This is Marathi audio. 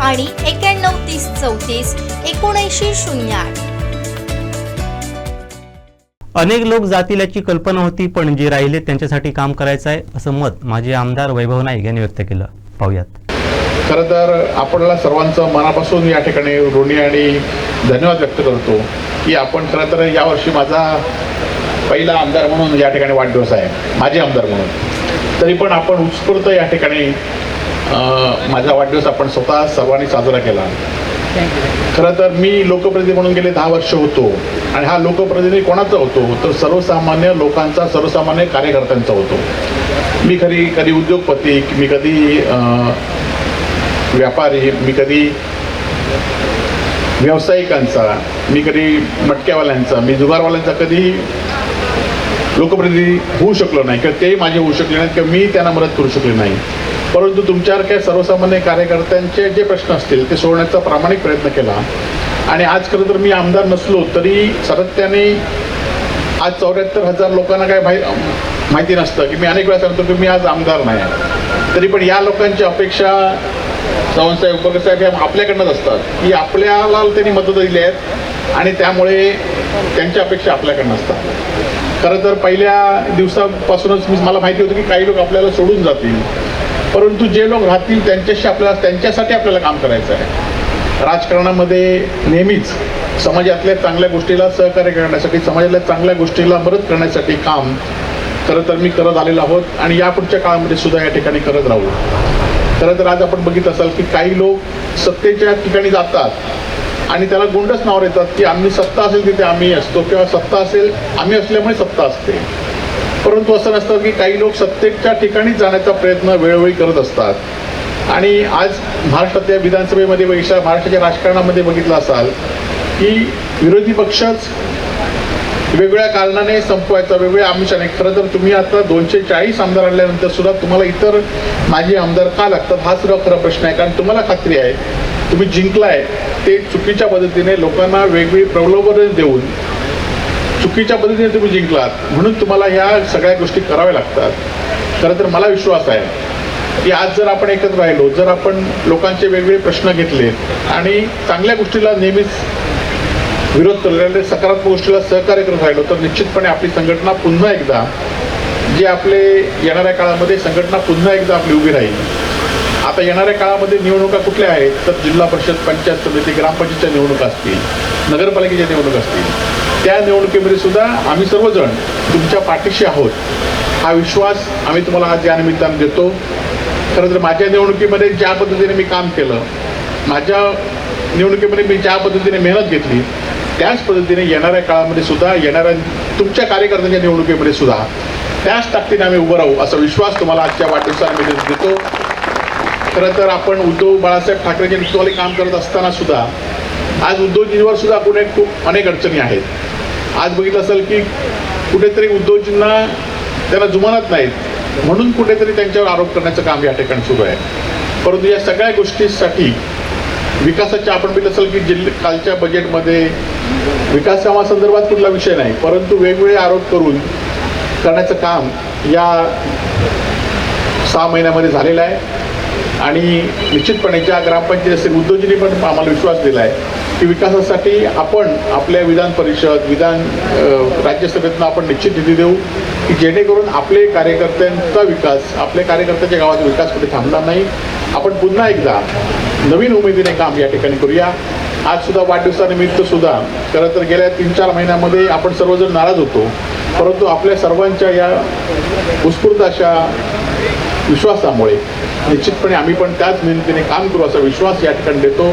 आणि एक्याण्णव तीस चौतीस एकोणऐंशी शून्य आठ. अनेक लोक जातील याची कल्पना होती पण जे राहिले त्यांच्यासाठी काम करायचं आहे असं मत माजी आमदार वैभव नाईक यांनी व्यक्त केलं. पाहुयात. खरं तर आपल्याला सर्वांचं मनापासून या ठिकाणी ऋणी आणि धन्यवाद व्यक्त करतो की आपण खरं तर यावर्षी माझा पहिला आमदार म्हणून या ठिकाणी वाढदिवस आहे माझे आमदार म्हणून. तरी पण आपण उत्स्फूर्त या ठिकाणी माझा वाढदिवस आपण स्वतः सर्वांनी साजरा केला. खरं तर मी लोकप्रतिनिधी म्हणून गेले दहा वर्ष होतो आणि हा लोकप्रतिनिधी कोणाचा होतो? तर सर्वसामान्य लोकांचा सर्वसामान्य कार्यकर्त्यांचा होतो. मी खरी कधी उद्योगपती मी कधी व्यापारी मी कधी व्यावसायिकांचा मी कधी मटक्यावाल्यांचा मी जुगारवाल्यांचा कधी लोकप्रतिनिधी होऊ शकलो नाही किंवा तेही माझे होऊ शकले नाहीत किंवा मी त्यांना मदत करू शकले नाही. परंतु तुमच्यासारख्या सर्वसामान्य कार्यकर्त्यांचे जे प्रश्न असतील ते सोडवण्याचा प्रामाणिक प्रयत्न केला. आणि आज खरं तर मी आमदार नसलो तरी सातत्याने आज चौऱ्याहत्तर हजार लोकांना काय माहि माहिती नसतं की मी अनेक वेळा सांगतो की मी आज आमदार नाही तरी पण या लोकांची अपेक्षा चव्हाणसाहेब उपकरसाहेब ह्या आपल्याकडनंच असतात की आपल्याला त्यांनी मतं दिली आहेत आणि त्यामुळे त्यांच्या अपेक्षा आपल्याकडनं असतात. खरं तर पहिल्या दिवसापासूनच मी मला माहिती होतं की काही लोक आपल्याला सोडून जातील. परंतु जे लोक राहतील त्यांच्याशी आपल्याला त्यांच्यासाठी आपल्याला काम करायचं आहे. राजकारणामध्ये नेहमीच समाजातल्या चांगल्या गोष्टीला सहकार्य करण्यासाठी समाजातल्या चांगल्या गोष्टीला मदत करण्यासाठी काम खरं तर मी करत आलेलो आहोत आणि यापुढच्या काळामध्ये सुद्धा या ठिकाणी करत राहू. खरं तर आज आपण बघित असाल की काही लोक सत्तेच्या ठिकाणी जातात आणि त्याला गुंडच नाव येतात की आम्ही सत्ता असेल तिथे आम्ही असतो किंवा सत्ता असेल आम्ही असल्यामुळे सत्ता असते. परंतु असं नसतं की काही लोक सत्तेच्या ठिकाणी जाण्याचा प्रयत्न वेळोवेळी करत असतात. आणि आज महाराष्ट्रातल्या विधानसभेमध्ये वैशा महाराष्ट्राच्या राजकारणामध्ये बघितलं असाल की विरोधी पक्षच वेगवेगळ्या कारणाने संपवायचा वेगवेगळ्या आमिषाने खरं तर तुम्ही आता दोनशे चाळीस आमदार आणल्यानंतर सुद्धा तुम्हाला इतर माजी आमदार का लागतात? हा सुद्धा खरा प्रश्न आहे. कारण तुम्हाला खात्री आहे तुम्ही जिंकलाय ते चुकीच्या पद्धतीने लोकांना वेगवेगळी प्रलोभन देऊन चुकीच्या पद्धतीने तुम्ही जिंकलात म्हणून तुम्हाला ह्या सगळ्या गोष्टी कराव्या लागतात. खरं तर मला विश्वास आहे. की आज जर आपण एकत्र राहिलो जर आपण लोकांचे वेगवेगळे प्रश्न घेतले आणि चांगल्या गोष्टीला नेहमीच विरोध करणारे सकारात्मक गोष्टीला सहकार्य करत राहिलो तर निश्चितपणे आपली संघटना पुन्हा एकदा जे आपले येणाऱ्या काळामध्ये संघटना पुन्हा एकदा आपली उभी राहील. आता येणाऱ्या काळामध्ये निवडणुका कुठल्या आहेत? तर जिल्हा परिषद पंचायत समिती ग्रामपंचायतच्या निवडणुका असतील नगरपालिकेच्या निवडणुका असतील. त्या निवडणुकीमध्ये सुद्धा आम्ही सर्वजण तुमच्या पाठीशी आहोत हा विश्वास आम्ही तुम्हाला आज या निमित्तानं देतो. खरं तर माझ्या निवडणुकीमध्ये ज्या पद्धतीने मी काम केलं माझ्या निवडणुकीमध्ये मी ज्या पद्धतीने मेहनत घेतली त्याच पद्धतीने येणाऱ्या काळामध्ये सुद्धा येणाऱ्या तुमच्या कार्यकर्त्यांच्या निवडणुकीमध्ये सुद्धा त्याच ताकदीने आम्ही उभं राहू असा विश्वास तुम्हाला आजच्या वाढदिवसानिमित्त देतो. खरं तर आपण उद्धव बाळासाहेब ठाकरेंच्या नेतृत्वाखाली काम करत असताना सुद्धा आज उद्धवजींवर सुद्धा आपण खूप अनेक अडचणी आहेत. आज बघितलं असेल की कुठेतरी उद्धवजींना त्यांना जुमानत नाहीत. म्हणून कुठेतरी त्यांच्यावर आरोप करण्याचं काम या ठिकाणी सुरू आहे. परंतु या सगळ्या गोष्टीसाठी विकासाच्या आपण बघितलं असेल की जिल्हे कालच्या बजेटमध्ये विकास कामासंदर्भात कुठला विषय नाही परंतु वेगवेगळे आरोप करून करण्याचं काम या सहा महिन्यामध्ये झालेलं आहे. आणि निश्चितपणे ज्या ग्रामपंचायत असेल उद्योजनी पण आम्हाला विश्वास दिला आहे की विकासासाठी आपण आपल्या विधान परिषद विधान राज्यसभेतनं आपण निश्चित निधी देऊ की जेणेकरून आपले कार्यकर्त्यांचा विकास आपल्या कार्यकर्त्याच्या गावाचा विकास कुठे थांबणार नाही. आपण पुन्हा एकदा नवीन उमेदीने काम या ठिकाणी करूया. आज सुद्धा वाढदिवसानिमित्त सुद्धा खरं तर गेल्या तीन चार महिन्यामध्ये आपण सर्वजण नाराज होतो. परंतु आपल्या सर्वांच्या या उत्स्फूर्त अशा विश्वासामुळे निश्चितपणे आम्ही पण त्याच मेहनतीने काम करू असा विश्वास या ठिकाणी देतो.